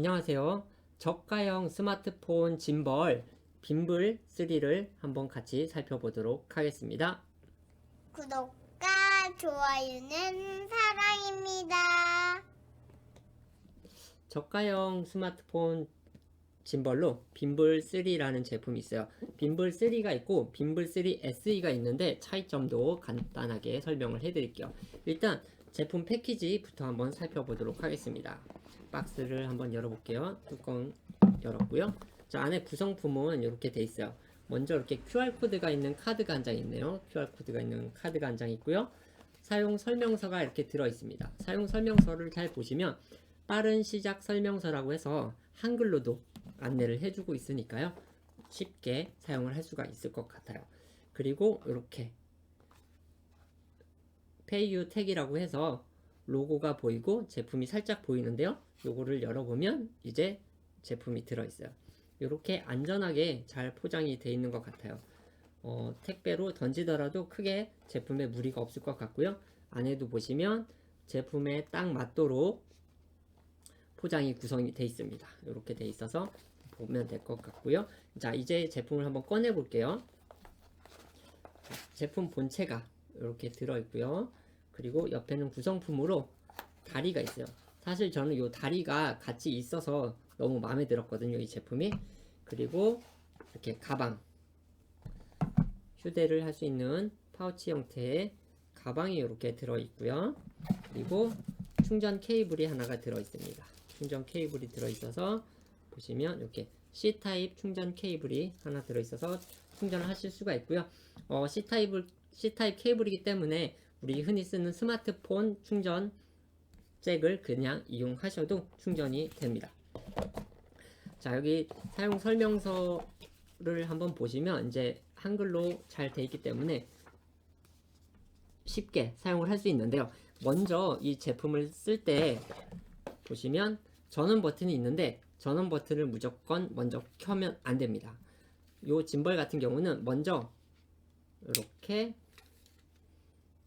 안녕하세요. 저가형 스마트폰 짐벌 빔블 3를 한번 같이 살펴보도록 하겠습니다. 구독과 좋아요는 사랑입니다. 저가형 스마트폰 짐벌로 빔블 3라는 제품이 있어요. 빔블 3가 있고 빔블 3 SE가 있는데 차이점도 간단하게 설명을 해드릴게요. 일단 제품 패키지부터 한번 살펴보도록 하겠습니다. 박스를 한번 열어볼게요. 뚜껑 열었고요. 자 안에 구성품은 이렇게 돼 있어요. 먼저 이렇게 QR 코드가 있는 카드가 한 장 있네요. QR 코드가 있는 카드가 한 장 있고요. 사용 설명서가 이렇게 들어 있습니다. 사용 설명서를 잘 보시면 빠른 시작 설명서라고 해서 한글로도 안내를 해주고 있으니까요. 쉽게 사용을 할 수가 있을 것 같아요. 그리고 이렇게 페이유 택이라고 해서 로고가 보이고 제품이 살짝 보이는데요. 요거를 열어보면 이제 제품이 들어있어요. 이렇게 안전하게 잘 포장이 되어 있는 것 같아요. 어, 택배로 던지더라도 크게 제품에 무리가 없을 것 같고요. 안에도 보시면 제품에 딱 맞도록 포장이 구성이 되어 있습니다. 이렇게 되어 있어서 보면 될 것 같고요. 자, 이제 제품을 한번 꺼내 볼게요. 제품 본체가 이렇게 들어 있고요. 그리고 옆에는 구성품으로 다리가 있어요. 사실 저는 이 다리가 같이 있어서 너무 마음에 들었거든요. 이 제품이. 그리고 이렇게 가방. 휴대를 할 수 있는 파우치 형태의 가방이 이렇게 들어 있고요. 그리고 충전 케이블이 하나가 들어 있습니다. 충전 케이블이 들어 있어서 보시면 이렇게 C 타입 충전 케이블이 하나 들어 있어서 충전을 하실 수가 있고요. 어, C 타입을 C 타입 케이블이기 때문에 우리 흔히 쓰는 스마트폰 충전 잭을 그냥 이용하셔도 충전이 됩니다. 자, 여기 사용 설명서를 한번 보시면 이제 한글로 잘 돼 있기 때문에 쉽게 사용을 할 수 있는데요. 먼저 이 제품을 쓸 때 보시면 전원 버튼이 있는데 전원 버튼을 무조건 먼저 켜면 안 됩니다. 요 짐벌 같은 경우는 먼저 이렇게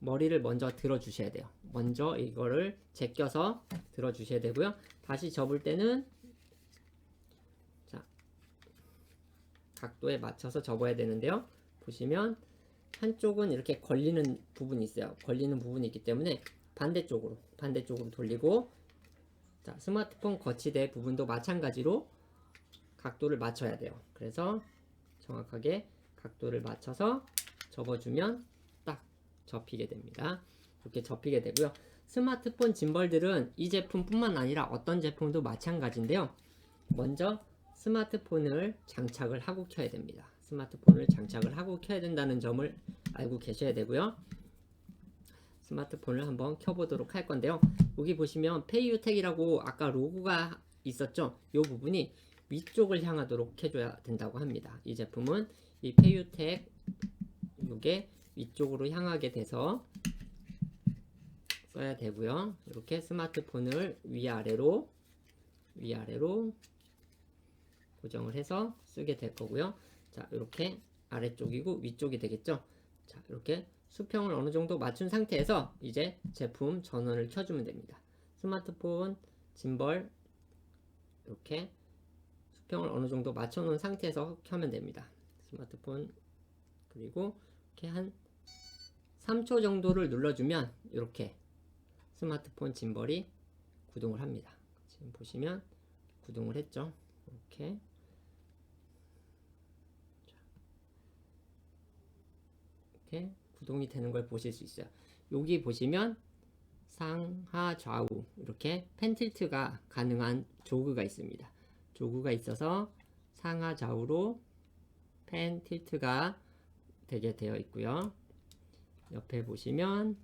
머리를 먼저 들어 주셔야 돼요. 먼저 이거를 제껴서 들어 주셔야 되고요. 다시 접을 때는 자 각도에 맞춰서 접어야 되는데요. 보시면 한쪽은 이렇게 걸리는 부분이 있어요. 걸리는 부분이 있기 때문에 반대쪽으로 반대쪽으로 돌리고 자 스마트폰 거치대 부분도 마찬가지로 각도를 맞춰야 돼요. 그래서 정확하게 각도를 맞춰서 접어주면 딱 접히게 됩니다. 이렇게 접히게 되고요. 스마트폰 짐벌들은 이 제품뿐만 아니라 어떤 제품도 마찬가지인데요. 먼저 스마트폰을 장착을 하고 켜야 됩니다. 스마트폰을 장착을 하고 켜야 된다는 점을 알고 계셔야 되고요. 스마트폰을 한번 켜보도록 할 건데요. 여기 보시면 페이유텍이라고 아까 로고가 있었죠. 이 부분이 위쪽을 향하도록 해줘야 된다고 합니다. 이 제품은 이 페이유텍 이게 위쪽으로 향하게 돼서 써야 되고요. 이렇게 스마트폰을 위아래로 위아래로 고정을 해서 쓰게 될 거고요. 자, 이렇게 아래쪽이고 위쪽이 되겠죠. 자, 이렇게 수평을 어느 정도 맞춘 상태에서 이제 제품 전원을 켜주면 됩니다. 스마트폰 짐벌 이렇게 수평을 어느 정도 맞춰 놓은 상태에서 켜면 됩니다. 스마트폰 그리고 이렇게 한 3초 정도를 눌러주면 이렇게 스마트폰 짐벌이 구동을 합니다. 지금 보시면 구동을 했죠. 이렇게 이렇게 구동이 되는 걸 보실 수 있어요. 여기 보시면 상하 좌우 이렇게 펜틸트가 가능한 조그가 있습니다. 조그가 있어서 상하 좌우로 펜 틸트가 되게 되어 있고요. 옆에 보시면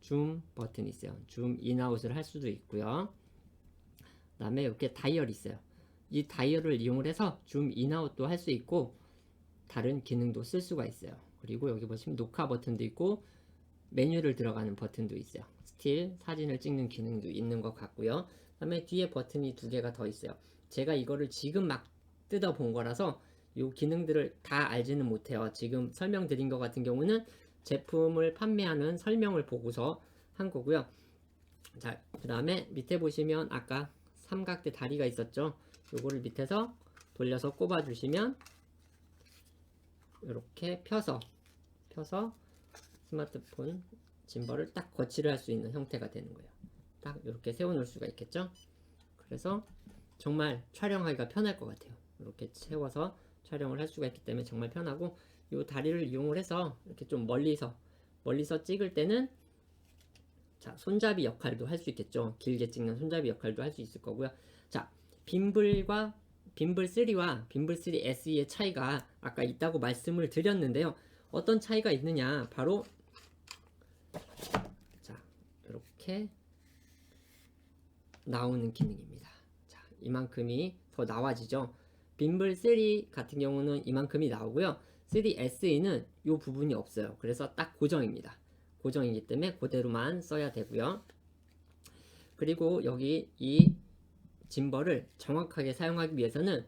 줌 버튼이 있어요. 줌 인아웃을 할 수도 있고요. 그 다음에 이렇게 다이얼이 있어요. 이 다이얼을 이용을 해서 줌 인아웃도 할 수 있고 다른 기능도 쓸 수가 있어요. 그리고 여기 보시면 녹화 버튼도 있고 메뉴를 들어가는 버튼도 있어요. 스틸 사진을 찍는 기능도 있는 것 같고요. 그 다음에 뒤에 버튼이 두 개가 더 있어요. 제가 이거를 지금 막 뜯어 본 거라서 이 기능들을 다 알지는 못해요. 지금 설명드린 것 같은 경우는 제품을 판매하는 설명을 보고서 한 거고요. 자, 그 다음에 밑에 보시면 아까 삼각대 다리가 있었죠. 요거를 밑에서 돌려서 꼽아 주시면 이렇게 펴서 펴서 스마트폰 짐벌을 딱 거치를 할 수 있는 형태가 되는 거예요. 딱 이렇게 세워 놓을 수가 있겠죠. 그래서 정말 촬영하기가 편할 것 같아요. 이렇게 세워서 촬영을 할 수가 있기 때문에 정말 편하고 이 다리를 이용을 해서 이렇게 좀 멀리서 멀리서 찍을 때는 자 손잡이 역할도 할 수 있겠죠. 길게 찍는 손잡이 역할도 할 수 있을 거고요. 자 빔블과 빔블 3와 빔블 3 SE의 차이가 아까 있다고 말씀을 드렸는데요. 어떤 차이가 있느냐? 바로 자 이렇게 나오는 기능입니다. 자 이만큼이 더 나와지죠. 빔블 3 같은 경우는 이만큼이 나오고요. 3SE는 이 부분이 없어요. 그래서 딱 고정입니다. 고정이기 때문에 그대로만 써야 되고요. 그리고 여기 이 짐벌을 정확하게 사용하기 위해서는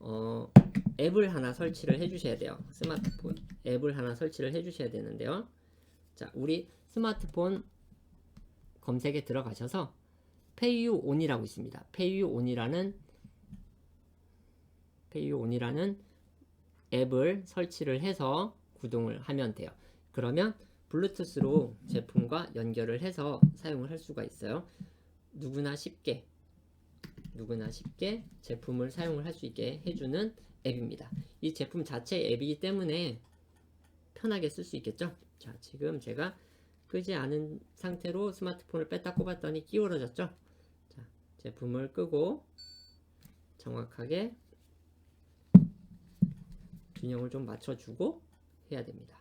어, 앱을 하나 설치를 해주셔야 돼요. 스마트폰 앱을 하나 설치를 해주셔야 되는데요. 자, 우리 스마트폰 검색에 들어가셔서 페이유 온이라고 있습니다. 페이유 온이라는 페이유 온이라는 앱을 설치를 해서 구동을 하면 돼요. 그러면 블루투스로 제품과 연결을 해서 사용을 할 수가 있어요. 누구나 쉽게 누구나 쉽게 제품을 사용을 할 수 있게 해주는 앱입니다. 이 제품 자체 앱이기 때문에 편하게 쓸 수 있겠죠? 자, 지금 제가 끄지 않은 상태로 스마트폰을 뺐다 꼽았더니 끼워러졌죠? 자, 제품을 끄고 정확하게 균형을 좀 맞춰주고 해야 됩니다.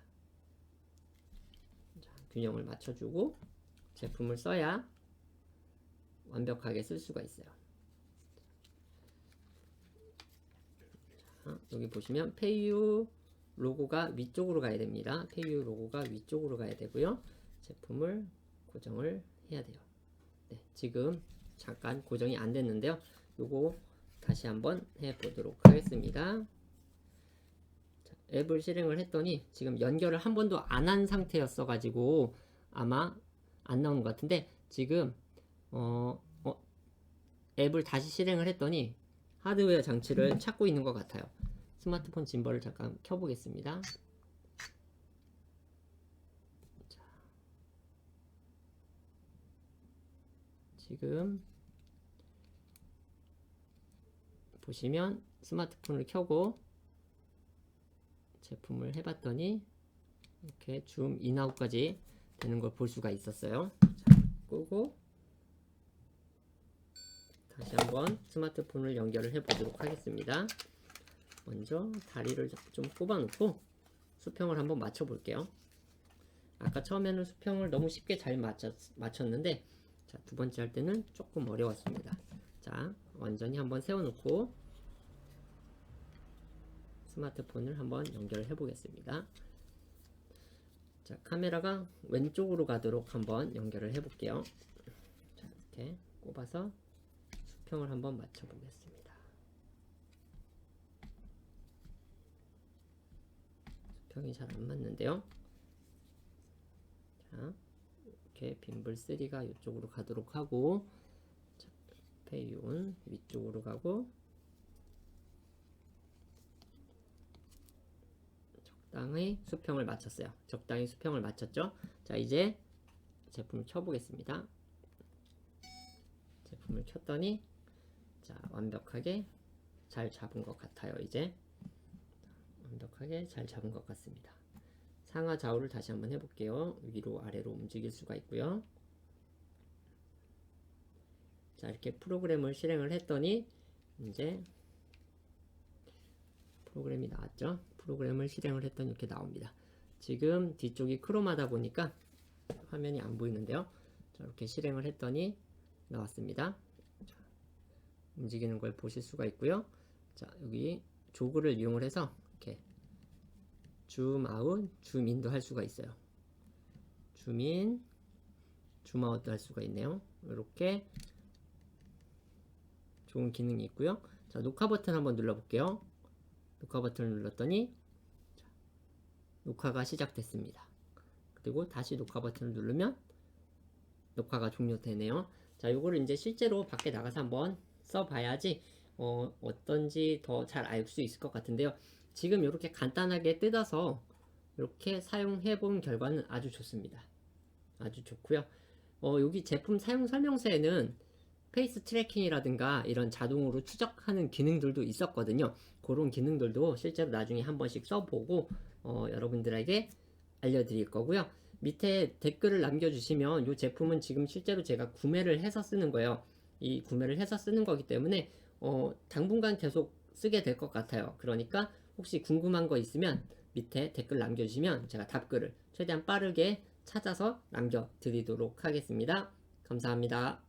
자, 균형을 맞춰주고 제품을 써야 완벽하게 쓸 수가 있어요. 자, 여기 보시면 페이유 로고가 위쪽으로 가야 됩니다. 페이유 로고가 위쪽으로 가야 되고요. 제품을 고정을 해야 돼요. 네, 지금 잠깐 고정이 안 됐는데요. 요거 다시 한번 해 보도록 하겠습니다. 자, 앱을 실행을 했더니 지금 연결을 한 번도 안 한 상태였어 가지고 아마 안 나오는 것 같은데 지금 어, 어, 앱을 다시 실행을 했더니 하드웨어 장치를 찾고 있는 것 같아요. 스마트폰 짐벌을 잠깐 켜보겠습니다. 자, 지금 보시면 스마트폰을 켜고 제품을 해봤더니 이렇게 줌 인아웃까지 되는 걸 볼 수가 있었어요. 자, 끄고 다시 한번 스마트폰을 연결을 해 보도록 하겠습니다. 먼저 다리를 좀 꼽아 놓고 수평을 한번 맞춰 볼게요. 아까 처음에는 수평을 너무 쉽게 잘 맞췄, 맞췄는데 자, 두 번째 할 때는 조금 어려웠습니다. 자, 완전히 한번 세워 놓고 스마트폰을 한번 연결해 보겠습니다. 자, 카메라가 왼쪽으로 가도록 한번 연결을 해 볼게요. 자, 이렇게 꼽아서 수평을 한번 맞춰 보겠습니다. 수평이 잘 안 맞는데요. 자, 이렇게 빔블 3가 이쪽으로 가도록 하고 자, 페이온 위쪽으로 가고 적당히 수평을 맞췄어요. 적당히 수평을 맞췄죠. 자, 이제 제품을 켜보겠습니다. 제품을 켰더니 자 완벽하게 잘 잡은 것 같아요 이제 완벽하게 잘 잡은 것 같습니다 상하 좌우를 다시 한번 해볼게요 위로 아래로 움직일 수가 있고요 자 이렇게 프로그램을 실행을 했더니 이제 프로그램이 나왔죠 프로그램을 실행을 했더니 이렇게 나옵니다 지금 뒤쪽이 크롬하다 보니까 화면이 안 보이는데요 자 이렇게 실행을 했더니 나왔습니다. 자, 움직이는 걸 보실 수가 있고요. 자, 여기 조그를 이용을 해서 이렇게 줌 아웃, 줌 인도 할 수가 있어요. 줌 인, 줌 아웃도 할 수가 있네요. 이렇게 좋은 기능이 있고요. 자, 녹화 버튼 한번 눌러 볼게요. 녹화 버튼을 눌렀더니 자, 녹화가 시작됐습니다. 그리고 다시 녹화 버튼을 누르면 녹화가 종료되네요. 자, 요거를 이제 실제로 밖에 나가서 한번 써봐야지 어, 어떤지 더 잘 알 수 있을 것 같은데요. 지금 이렇게 간단하게 뜯어서 이렇게 사용해 본 결과는 아주 좋습니다. 아주 좋고요. 어, 여기 제품 사용 설명서에는 페이스 트래킹이라든가 이런 자동으로 추적하는 기능들도 있었거든요. 그런 기능들도 실제로 나중에 한 번씩 써보고 어, 여러분들에게 알려드릴 거고요. 밑에 댓글을 남겨주시면 이 제품은 지금 실제로 제가 구매를 해서 쓰는 거예요. 이 구매를 해서 쓰는 거기 때문에 어, 당분간 계속 쓰게 될 것 같아요. 그러니까 혹시 궁금한 거 있으면 밑에 댓글 남겨주시면 제가 답글을 최대한 빠르게 찾아서 남겨드리도록 하겠습니다. 감사합니다.